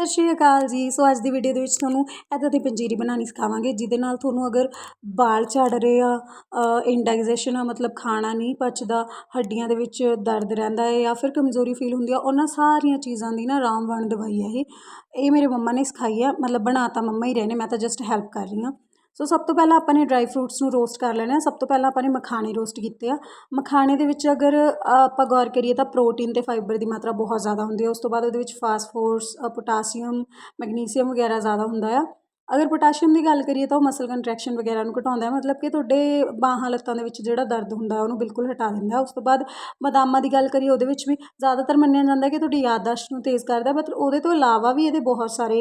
ਸਤਿ ਸ਼੍ਰੀ ਅਕਾਲ ਜੀ। ਸੋ ਅੱਜ ਦੀ ਵੀਡੀਓ ਦੇ ਵਿੱਚ ਤੁਹਾਨੂੰ ਇੱਦਾਂ ਦੀ ਪੰਜੀਰੀ ਬਣਾਉਣੀ ਸਿਖਾਵਾਂਗੇ, ਜਿਹਦੇ ਨਾਲ ਤੁਹਾਨੂੰ ਅਗਰ ਬਾਲ ਝੜ ਰਹੇ ਆ ਇੰਡਾਈਜੇਸ਼ਨ ਆ, ਮਤਲਬ ਖਾਣਾ ਨਹੀਂ ਪਚਦਾ, ਹੱਡੀਆਂ ਦੇ ਵਿੱਚ ਦਰਦ ਰਹਿੰਦਾ ਹੈ ਜਾਂ ਫਿਰ ਕਮਜ਼ੋਰੀ ਫੀਲ ਹੁੰਦੀ ਆ, ਉਹਨਾਂ ਸਾਰੀਆਂ ਚੀਜ਼ਾਂ ਦੀ ਨਾ ਰਾਮਬਾਣ ਦਵਾਈ ਹੈ ਇਹ। ਇਹ ਮੇਰੇ ਮੰਮਾ ਨੇ ਸਿਖਾਈ ਆ, ਮਤਲਬ ਬਣਾ ਤਾਂ ਮੰਮਾ ਹੀ ਰਹੇ ਨੇ, ਮੈਂ ਤਾਂ ਜਸਟ ਹੈਲਪ ਕਰ ਰਹੀ ਹਾਂ। ਸੋ ਸਭ ਤੋਂ ਪਹਿਲਾਂ ਆਪਾਂ ਨੇ ਡਰਾਈ ਫਰੂਟਸ ਨੂੰ ਰੋਸਟ ਕਰ ਲੈਣਾ ਸਭ ਤੋਂ ਪਹਿਲਾਂ ਆਪਾਂ ਨੇ ਮਖਾਣੇ ਰੋਸਟ ਕੀਤੇ ਆ। ਮਖਾਣੇ ਦੇ ਵਿੱਚ ਅਗਰ ਆਪਾਂ ਗੌਰ ਕਰੀਏ ਤਾਂ ਪ੍ਰੋਟੀਨ ਤੇ ਫਾਈਬਰ ਦੀ ਮਾਤਰਾ ਬਹੁਤ ਜ਼ਿਆਦਾ ਹੁੰਦੀ ਹੈ ਉਸ ਤੋਂ ਬਾਅਦ ਉਹਦੇ ਵਿੱਚ ਫਾਸਫੋਰਸ ਪੋਟਾਸੀਅਮ ਮੈਗਨੀਸੀਅਮ ਵਗੈਰਾ ਜ਼ਿਆਦਾ ਹੁੰਦਾ ਆ। ਅਗਰ ਪੋਟਾਸ਼ੀਅਮ ਦੀ ਗੱਲ ਕਰੀਏ ਤਾਂ ਉਹ ਮਸਲ ਕੰਟਰੈਕਸ਼ਨ ਵਗੈਰਾ ਨੂੰ ਘਟਾਉਂਦਾ ਹੈ ਮਤਲਬ ਕਿ ਤੁਹਾਡੇ ਬਾਹਾਂ ਲੱਤਾਂ ਦੇ ਵਿੱਚ ਜਿਹੜਾ ਦਰਦ ਹੁੰਦਾ ਉਹਨੂੰ ਬਿਲਕੁਲ ਹਟਾ ਦਿੰਦਾ ਉਸ ਤੋਂ ਬਾਅਦ ਬਦਾਮਾਂ ਦੀ ਗੱਲ ਕਰੀਏ, ਉਹਦੇ ਵਿੱਚ ਵੀ ਜ਼ਿਆਦਾਤਰ ਮੰਨਿਆ ਜਾਂਦਾ ਕਿ ਤੁਹਾਡੀ ਯਾਦਦਾਸ਼ਤ ਨੂੰ ਤੇਜ਼ ਕਰਦਾ ਬਟ ਉਹਦੇ ਤੋਂ ਇਲਾਵਾ ਵੀ ਇਹਦੇ ਬਹੁਤ ਸਾਰੇ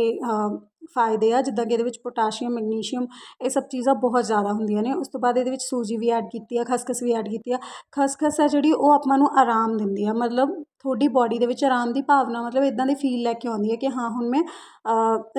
ਫਾਇਦੇ ਆ, ਜਿੱਦਾਂ ਕਿ ਇਹਦੇ ਵਿੱਚ ਪੋਟਾਸ਼ੀਅਮ, ਮੈਗਨੀਸ਼ੀਅਮ ਇਹ ਸਭ ਚੀਜ਼ਾਂ ਬਹੁਤ ਜ਼ਿਆਦਾ ਹੁੰਦੀਆਂ ਨੇ। ਉਸ ਤੋਂ ਬਾਅਦ ਇਹਦੇ ਵਿੱਚ ਸੂਜੀ ਵੀ ਐਡ ਕੀਤੀ ਆ, ਖਸਖਸ ਵੀ ਐਡ ਕੀਤੀ ਆ। ਖਸਖਸ ਆ ਜਿਹੜੀ ਉਹ ਆਪਾਂ ਨੂੰ ਆਰਾਮ ਦਿੰਦੀ ਆ, ਮਤਲਬ ਤੁਹਾਡੀ ਬੋਡੀ ਦੇ ਵਿੱਚ ਆਰਾਮ ਦੀ ਭਾਵਨਾ, ਮਤਲਬ ਇੱਦਾਂ ਦੀ ਫੀਲ ਲੈ ਕੇ ਆਉਂਦੀ ਹੈ ਕਿ ਹਾਂ, ਹੁਣ ਮੈਂ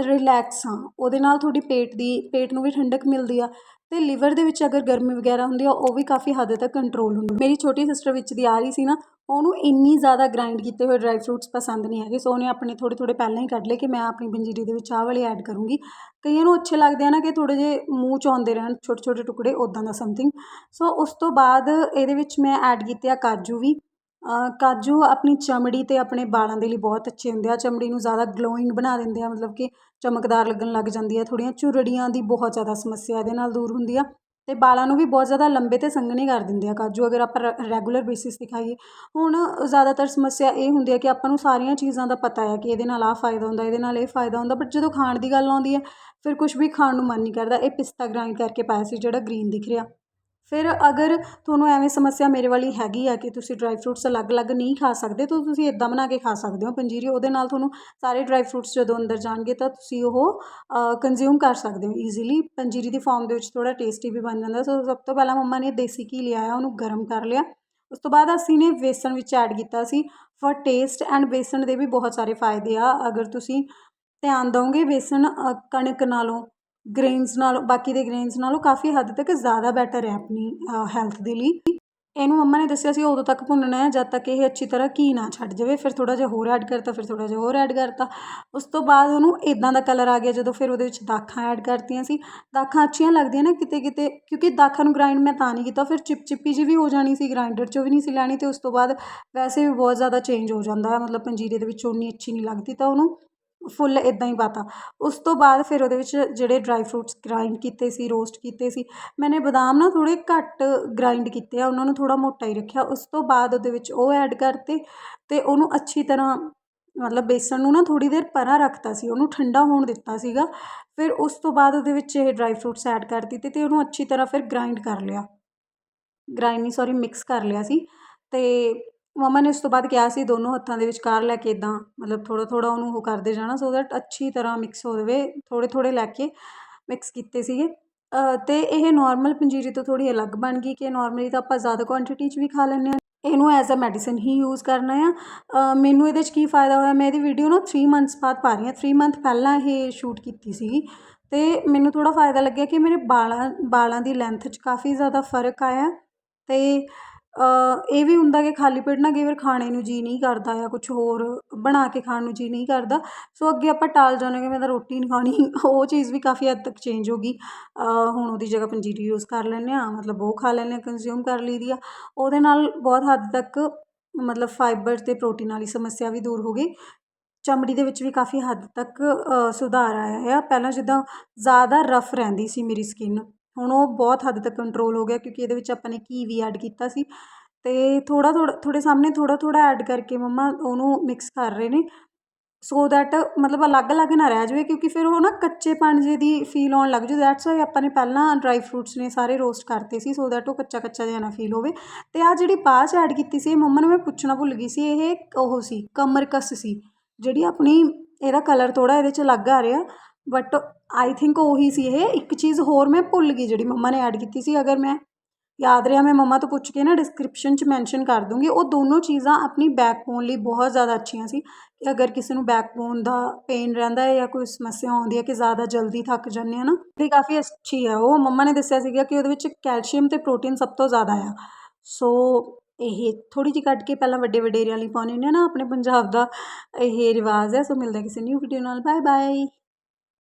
ਰਿਲੈਕਸ ਹਾਂ। ਉਹਦੇ ਨਾਲ ਤੁਹਾਡੀ ਪੇਟ ਦੀ, ਪੇਟ ਨੂੰ ਵੀ ਠੰਡਕ ਮਿਲਦੀ ਆ ਅਤੇ ਲੀਵਰ ਦੇ ਵਿੱਚ ਅਗਰ ਗਰਮੀ ਵਗੈਰਾ ਹੁੰਦੀ ਆ, ਉਹ ਵੀ ਕਾਫੀ ਹੱਦ ਤੱਕ ਕੰਟਰੋਲ ਹੁੰਦੀ ਮੇਰੀ ਛੋਟੀ ਸਿਸਟਰ ਵਿੱਚ ਦੀ ਆ ਰਹੀ ਸੀ ਨਾ, ਉਹਨੂੰ ਇੰਨੀ ਜ਼ਿਆਦਾ ਗ੍ਰਾਈਂਡ ਕੀਤੇ ਹੋਏ ਡਰਾਈ ਫਰੂਟਸ ਪਸੰਦ ਨਹੀਂ ਹੈਗੇ ਸੋ ਉਹਨੇ ਆਪਣੇ ਥੋੜ੍ਹੇ ਥੋੜ੍ਹੇ ਪਹਿਲਾਂ ਹੀ ਕੱਢ ਲਏ ਕਿ ਮੈਂ ਆਪਣੀ ਪੰਜੀਰੀ ਦੇ ਵਿੱਚ ਆਹ ਵਾਲੇ ਐਡ ਕਰੂੰਗੀ। ਕਈਆਂ ਨੂੰ ਅੱਛੇ ਲੱਗਦੇ ਆ ਨਾ ਕਿ ਥੋੜ੍ਹੇ ਜਿਹੇ ਮੂੰਹ 'ਚ ਆਉਂਦੇ ਰਹਿਣ, ਛੋਟੇ ਛੋਟੇ ਟੁਕੜੇ ਉੱਦਾਂ ਦਾ ਸਮਥਿੰਗ ਸੋ ਉਸ ਤੋਂ ਬਾਅਦ ਇਹਦੇ ਵਿੱਚ ਮੈਂ ਐਡ ਕੀਤੇ ਆ ਕਾਜੂ ਵੀ। ਕਾਜੂ ਆਪਣੀ ਚਮੜੀ ਅਤੇ ਆਪਣੇ ਬਾਲਾਂ ਦੇ ਲਈ ਬਹੁਤ ਅੱਛੇ ਹੁੰਦੇ ਆ। ਚਮੜੀ ਨੂੰ ਜ਼ਿਆਦਾ ਗਲੋਇੰਗ ਬਣਾ ਦਿੰਦੇ ਆ, ਮਤਲਬ ਕਿ ਚਮਕਦਾਰ ਲੱਗਣ ਲੱਗ ਜਾਂਦੀ ਹੈ ਥੋੜ੍ਹੀਆਂ ਝੁਰੜੀਆਂ ਦੀ ਬਹੁਤ ਜ਼ਿਆਦਾ ਸਮੱਸਿਆ ਇਹਦੇ ਨਾਲ ਦੂਰ ਹੁੰਦੀ ਆ ਅਤੇ ਬਾਲਾਂ ਨੂੰ ਵੀ ਬਹੁਤ ਜ਼ਿਆਦਾ ਲੰਬੇ ਅਤੇ ਸੰਘਣੇ ਕਰ ਦਿੰਦੇ ਆ ਕਾਜੂ। ਅਗਰ ਆਪਾਂ ਰੈਗੂਲਰ ਬੇਸਿਸ 'ਤੇ ਖਾਈਏ ਹੁਣ ਜ਼ਿਆਦਾਤਰ ਸਮੱਸਿਆ ਇਹ ਹੁੰਦੀ ਹੈ ਕਿ ਆਪਾਂ ਨੂੰ ਸਾਰੀਆਂ ਚੀਜ਼ਾਂ ਦਾ ਪਤਾ ਹੈ ਕਿ ਇਹਦੇ ਨਾਲ ਆਹ ਫਾਇਦਾ ਹੁੰਦਾ, ਇਹਦੇ ਨਾਲ ਇਹ ਫਾਇਦਾ ਹੁੰਦਾ। ਬਟ ਜਦੋਂ ਖਾਣ ਦੀ ਗੱਲ ਆਉਂਦੀ ਹੈ ਫਿਰ ਕੁਛ ਵੀ ਖਾਣ ਨੂੰ ਮਨ ਨਹੀਂ ਕਰਦਾ। ਇਹ ਪਿਸਤਾ ਗ੍ਰਾਈਂਡ ਕਰਕੇ ਪਾਇਆ ਸੀ ਜਿਹੜਾ ਗ੍ਰੀਨ ਦਿਖ ਰਿਹਾ। ਫਿਰ ਅਗਰ ਤੁਹਾਨੂੰ ਐਵੇਂ ਸਮੱਸਿਆ ਮੇਰੇ ਵਾਲੀ ਹੈਗੀ ਆ ਕਿ ਤੁਸੀਂ ਡਰਾਈ ਫਰੂਟਸ ਅਲੱਗ-ਅਲੱਗ ਨਹੀਂ ਖਾ ਸਕਦੇ, ਤਾਂ ਤੁਸੀਂ ਇੱਦਾਂ ਬਣਾ ਕੇ ਖਾ ਸਕਦੇ ਹੋ ਪੰਜੀਰੀ, ਉਹਦੇ ਨਾਲ ਤੁਹਾਨੂੰ ਸਾਰੇ ਡਰਾਈ ਫਰੂਟਸ ਜਦੋਂ ਅੰਦਰ ਜਾਣਗੇ ਤਾਂ ਤੁਸੀਂ ਉਹ ਕੰਜ਼ਿਊਮ ਕਰ ਸਕਦੇ ਹੋ ਈਜ਼ੀਲੀ ਪੰਜੀਰੀ ਦੀ ਫਾਰਮ ਦੇ ਵਿੱਚ ਥੋੜ੍ਹਾ ਟੇਸਟੀ ਵੀ ਬਣ ਜਾਂਦਾ। ਸੋ ਸਭ ਤੋਂ ਪਹਿਲਾਂ ਮੰਮਾ ਨੇ ਦੇਸੀ ਘੀ ਲਿਆਇਆ ਉਹਨੂੰ ਗਰਮ ਕਰ ਲਿਆ। ਉਸ ਤੋਂ ਬਾਅਦ ਅਸੀਂ ਨੇ ਬੇਸਣ ਵਿੱਚ ਐਡ ਕੀਤਾ ਸੀ। ਫॉर ਟੇਸਟ ਐਂਡ ਬੇਸਣ ਦੇ ਵੀ ਬਹੁਤ ਸਾਰੇ ਫਾਇਦੇ ਆ। ਅਗਰ ਤੁਸੀਂ ਧਿਆਨ ਦਿਓਗੇ ਬੇਸਣ ਕਣਕ ਨਾਲੋਂ ਗ੍ਰੇਨਸ ਨਾਲੋਂ, ਬਾਕੀ ਦੇ ਗ੍ਰੇਨਸ ਨਾਲੋਂ ਕਾਫੀ ਹੱਦ ਤੱਕ ਜ਼ਿਆਦਾ ਬੈਟਰ ਹੈ ਆਪਣੀ ਹੈਲਥ ਦੇ ਲਈ। ਇਹਨੂੰ ਮੰਮਾ ਨੇ ਦੱਸਿਆ ਸੀ ਉਦੋਂ ਤੱਕ ਭੁੰਨਣਾ ਹੈ, ਜਦ ਤੱਕ ਇਹ ਅੱਛੀ ਤਰ੍ਹਾਂ ਘੀ ਨਾ ਛੱਡ ਜਾਵੇ, ਫਿਰ ਥੋੜ੍ਹਾ ਜਿਹਾ ਹੋਰ ਐਡ ਕਰਤਾ, ਫਿਰ ਥੋੜ੍ਹਾ ਜਿਹਾ ਹੋਰ ਐਡ ਕਰਤਾ। ਉਸ ਤੋਂ ਬਾਅਦ ਉਹਨੂੰ ਇਦਾਂ ਦਾ ਕਲਰ ਆ ਗਿਆ, ਜਦੋਂ ਫਿਰ ਉਹਦੇ ਵਿੱਚ ਦਾਖਾਂ ਐਡ ਕਰਤੀਆਂ ਸੀ। ਦਾਖਾਂ ਅੱਛੀਆਂ ਲੱਗਦੀਆਂ ਨਾ ਕਿਤੇ ਕਿਤੇ, ਕਿਉਂਕਿ ਦਾਖਾਂ ਨੂੰ ਗ੍ਰਾਈਂਡ ਮੈਂ ਤਾਂ ਨਹੀਂ ਕੀਤਾ ਫਿਰ ਚਿਪ ਚਿੱਪੀ ਜੀ ਵੀ ਹੋ ਜਾਣੀ ਸੀ ਗ੍ਰਾਈਂਡਰ 'ਚੋਂ ਵੀ ਨਹੀਂ ਸੀ ਲੈਣੀ ਅਤੇ ਉਸ ਤੋਂ ਬਾਅਦ ਵੈਸੇ ਵੀ ਬਹੁਤ ਜ਼ਿਆਦਾ ਚੇਂਜ ਹੋ ਜਾਂਦਾ ਹੈ। ਮਤਲਬ ਪੰਜੀਰੇ ਦੇ ਵਿੱਚ ਉਨੀ ਅੱਛੀ ਨਹੀਂ ਲੱਗਦੀ ਤਾਂ ਉਹਨੂੰ। ਫੁੱਲ ਇੱਦਾਂ ਹੀ ਪਾਤਾ ਉਸ ਤੋਂ ਬਾਅਦ ਫਿਰ ਉਹਦੇ ਵਿੱਚ ਜਿਹੜੇ ਡਰਾਈ ਫਰੂਟਸ ਗਰਾਇੰਡ ਕੀਤੇ ਸੀ ਰੋਸਟ ਕੀਤੇ ਸੀ, ਮੈਨੇ ਬਦਾਮ ਨਾ ਥੋੜ੍ਹੇ ਘੱਟ ਗ੍ਰਾਈਂਡ ਕੀਤੇ ਆ, ਉਹਨਾਂ ਨੂੰ ਥੋੜ੍ਹਾ ਮੋਟਾ ਹੀ ਰੱਖਿਆ, ਉਸ ਤੋਂ ਬਾਅਦ ਉਹਦੇ ਵਿੱਚ ਉਹ ਐਡ ਕਰਤੇ ਅਤੇ ਉਹਨੂੰ ਅੱਛੀ ਤਰ੍ਹਾਂ ਮਤਲਬ ਬੇਸਣ ਨੂੰ ਨਾ ਥੋੜ੍ਹੀ ਦੇਰ ਪਰਾਂ ਰੱਖਤਾ ਸੀ, ਉਹਨੂੰ ਠੰਡਾ ਹੋਣ ਦਿੱਤਾ ਸੀਗਾ, ਫਿਰ ਉਸ ਤੋਂ ਬਾਅਦ ਉਹਦੇ ਵਿੱਚ ਇਹ ਡਰਾਈ ਫਰੂਟਸ ਐਡ ਕਰ ਦਿੱਤੇ ਅਤੇ ਉਹਨੂੰ ਅੱਛੀ ਤਰ੍ਹਾਂ ਫਿਰ ਗ੍ਰਾਈਂਡ ਕਰ ਲਿਆ। ਗ੍ਰਾਈਂਡ ਨਹੀਂ ਸੌਰੀ ਮਿਕਸ ਕਰ ਲਿਆ ਸੀ ਅਤੇ ਮੰਮਾ ਨੇ ਉਸ ਤੋਂ ਬਾਅਦ ਕਿਹਾ ਸੀ ਦੋਨੋਂ ਹੱਥਾਂ ਦੇ ਵਿਚਕਾਰ ਲੈ ਕੇ ਇੱਦਾਂ ਮਤਲਬ ਥੋੜ੍ਹਾ ਥੋੜ੍ਹਾ ਉਹਨੂੰ ਉਹ ਕਰਦੇ ਜਾਣਾ ਸੋ ਦੈਟ ਅੱਛੀ ਤਰ੍ਹਾਂ ਮਿਕਸ ਹੋ ਜਾਵੇ, ਥੋੜ੍ਹੇ ਥੋੜ੍ਹੇ ਲੈ ਕੇ ਮਿਕਸ ਕੀਤੇ ਸੀਗੇ। ਅਤੇ ਇਹ ਨੋਰਮਲ ਪੰਜੀਰੀ ਤੋਂ ਥੋੜ੍ਹੀ ਅਲੱਗ ਬਣ ਗਈ ਕਿ ਨੋਰਮਲੀ ਤਾਂ ਆਪਾਂ ਜ਼ਿਆਦਾ ਕੁਆਂਟਿਟੀ 'ਚ ਵੀ ਖਾ ਲੈਂਦੇ ਹਾਂ। ਇਹਨੂੰ ਐਜ਼ ਅ ਮੈਡੀਸਨ ਹੀ ਯੂਜ਼ ਕਰਨਾ ਆ। ਮੈਨੂੰ ਇਹਦੇ 'ਚ ਕੀ ਫਾਇਦਾ ਹੋਇਆ, ਮੈਂ ਇਹਦੀ ਵੀਡੀਓ ਨਾ ਥਰੀ ਮੰਥਸ ਬਾਅਦ ਪਾ ਰਹੀ ਹਾਂ। ਥਰੀ ਮੰਥ ਪਹਿਲਾਂ ਇਹ ਸ਼ੂਟ ਕੀਤੀ ਸੀਗੀ। ਅਤੇ ਮੈਨੂੰ ਥੋੜ੍ਹਾ ਫਾਇਦਾ ਲੱਗਿਆ ਕਿ ਮੇਰੇ ਬਾਲਾਂ ਬਾਲਾਂ ਦੀ ਲੈਂਥ 'ਚ ਕਾਫੀ ਜ਼ਿਆਦਾ ਫ਼ਰਕ ਆਇਆ। ਅਤੇ ਇਹ ਵੀ ਹੁੰਦਾ ਕਿ ਖਾਲੀ ਪੇਟ ਨਾ ਕਈ ਵਾਰ ਖਾਣੇ ਨੂੰ ਜੀਅ ਨਹੀਂ ਕਰਦਾ ਜਾਂ ਕੁਛ ਹੋਰ ਬਣਾ ਕੇ ਖਾਣ ਨੂੰ ਜੀਅ ਨਹੀਂ ਕਰਦਾ। ਸੋ ਅੱਗੇ ਆਪਾਂ ਟਾਲ ਜਾਂਦੇ ਕਿ ਮੈਂ ਤਾਂ ਰੋਟੀ ਨਹੀਂ ਖਾਣੀ। ਉਹ ਚੀਜ਼ ਵੀ ਕਾਫੀ ਹੱਦ ਤੱਕ ਚੇਂਜ ਹੋ ਗਈ। ਹੁਣ ਉਹਦੀ ਜਗ੍ਹਾ ਪੰਜੀਰੀ ਯੂਜ਼ ਕਰ ਲੈਂਦੇ ਹਾਂ, ਮਤਲਬ ਉਹ ਖਾ ਲੈਂਦੇ ਹਾਂ ਕੰਜ਼ਿਊਮ ਕਰ ਲਈ ਦੀ ਆ। ਉਹਦੇ ਨਾਲ ਬਹੁਤ ਹੱਦ ਤੱਕ ਮਤਲਬ ਫਾਈਬਰ ਅਤੇ ਪ੍ਰੋਟੀਨ ਵਾਲੀ ਸਮੱਸਿਆ ਵੀ ਦੂਰ ਹੋ ਗਈ। ਚਮੜੀ ਦੇ ਵਿੱਚ ਵੀ ਕਾਫੀ ਹੱਦ ਤੱਕ ਸੁਧਾਰ ਆਇਆ ਆ। ਪਹਿਲਾਂ ਜਿੱਦਾਂ ਜ਼ਿਆਦਾ ਰਫ ਰਹਿੰਦੀ ਸੀ ਮੇਰੀ ਸਕਿਨ ਹੁਣ ਉਹ ਬਹੁਤ ਹੱਦ ਤੱਕ ਕੰਟਰੋਲ ਹੋ ਗਿਆ ਕਿਉਂਕਿ ਇਹਦੇ ਵਿੱਚ ਆਪਾਂ ਨੇ ਘੀ ਵੀ ਐਡ ਕੀਤਾ ਸੀ। ਅਤੇ ਥੋੜ੍ਹਾ ਥੋੜ੍ਹਾ, ਤੁਹਾਡੇ ਸਾਹਮਣੇ ਥੋੜ੍ਹਾ ਥੋੜ੍ਹਾ ਐਡ ਕਰਕੇ ਮੰਮਾ ਉਹਨੂੰ ਮਿਕਸ ਕਰ ਰਹੇ ਨੇ। ਸੋ ਦੈਟ ਮਤਲਬ ਅਲੱਗ ਅਲੱਗ ਨਾ ਰਹਿ ਜਾਵੇ ਕਿਉਂਕਿ ਫਿਰ ਉਹ ਨਾ ਕੱਚੇਪਣ ਜੇ ਦੀ ਫੀਲ ਆਉਣ ਲੱਗ ਜੂ ਦੈਟਸ ਵਾਈ ਆਪਾਂ ਨੇ ਪਹਿਲਾਂ ਡਰਾਈ ਫਰੂਟਸ ਨੇ ਸਾਰੇ ਰੋਸਟ ਕਰਤੇ ਸੀ ਸੋ ਦੈਟ ਉਹ ਕੱਚਾ ਕੱਚਾ ਜਿਹਾ ਨਾ ਫੀਲ ਹੋਵੇ। ਅਤੇ ਆਹ ਜਿਹੜੀ ਬਾਅਦ 'ਚ ਐਡ ਕੀਤੀ ਸੀ, ਮੰਮਾ ਨੂੰ ਮੈਂ ਪੁੱਛਣਾ ਭੁੱਲ ਗਈ ਸੀ, ਇਹ ਉਹ ਸੀ, ਕਮਰਕਸ ਸੀ। ਜਿਹੜੀ ਆਪਣੀ, ਇਹਦਾ ਕਲਰ ਥੋੜ੍ਹਾ ਇਹਦੇ 'ਚ ਅਲੱਗ ਆ ਰਿਹਾ ਬਟ ਆਈ ਥਿੰਕ ਉਹੀ ਸੀ ਇਹ। ਇੱਕ ਚੀਜ਼ ਹੋਰ ਮੈਂ ਭੁੱਲ ਗਈ ਜਿਹੜੀ ਮੰਮਾ ਨੇ ਐਡ ਕੀਤੀ ਸੀ। ਅਗਰ ਮੈਂ ਯਾਦ ਰਿਹਾ, ਮੈਂ ਮੰਮਾ ਤੋਂ ਪੁੱਛ ਕੇ ਨਾ ਡਿਸਕ੍ਰਿਪਸ਼ਨ 'ਚ ਮੈਂਸ਼ਨ ਕਰ ਦੂੰਗੀ। ਉਹ ਦੋਨੋਂ ਚੀਜ਼ਾਂ ਆਪਣੀ ਬੈਕਬੋਨ ਲਈ ਬਹੁਤ ਜ਼ਿਆਦਾ ਅੱਛੀਆਂ ਸੀ ਕਿ ਅਗਰ ਕਿਸੇ ਨੂੰ ਬੈਕਬੋਨ ਦਾ ਪੇਨ ਰਹਿੰਦਾ ਹੈ ਜਾਂ ਕੋਈ ਸਮੱਸਿਆ ਆਉਂਦੀ ਹੈ ਕਿ ਜ਼ਿਆਦਾ ਜਲਦੀ ਥੱਕ ਜਾਂਦੇ ਆ ਨਾ, ਤੇ ਕਾਫੀ ਅੱਛੀ ਹੈ। ਉਹ ਮੰਮਾ ਨੇ ਦੱਸਿਆ ਸੀਗਾ ਕਿ ਉਹਦੇ ਵਿੱਚ ਕੈਲਸ਼ੀਅਮ ਅਤੇ ਪ੍ਰੋਟੀਨ ਸਭ ਤੋਂ ਜ਼ਿਆਦਾ ਆ। ਸੋ ਇਹ ਥੋੜ੍ਹੀ ਜਿਹੀ ਕੱਢ ਕੇ ਪਹਿਲਾਂ ਵੱਡੇ ਵਡੇਰਿਆਂ ਲਈ ਪਾਉਂਦੇ ਹੁੰਦੇ ਹਾਂ ਨਾ, ਆਪਣੇ ਪੰਜਾਬ ਦਾ ਇਹ ਰਿਵਾਜ਼ ਹੈ। ਸੋ ਮਿਲਦਾ ਕਿਸੇ ਨਿਊ ਵੀਡੀਓ ਨਾਲ। Bye bye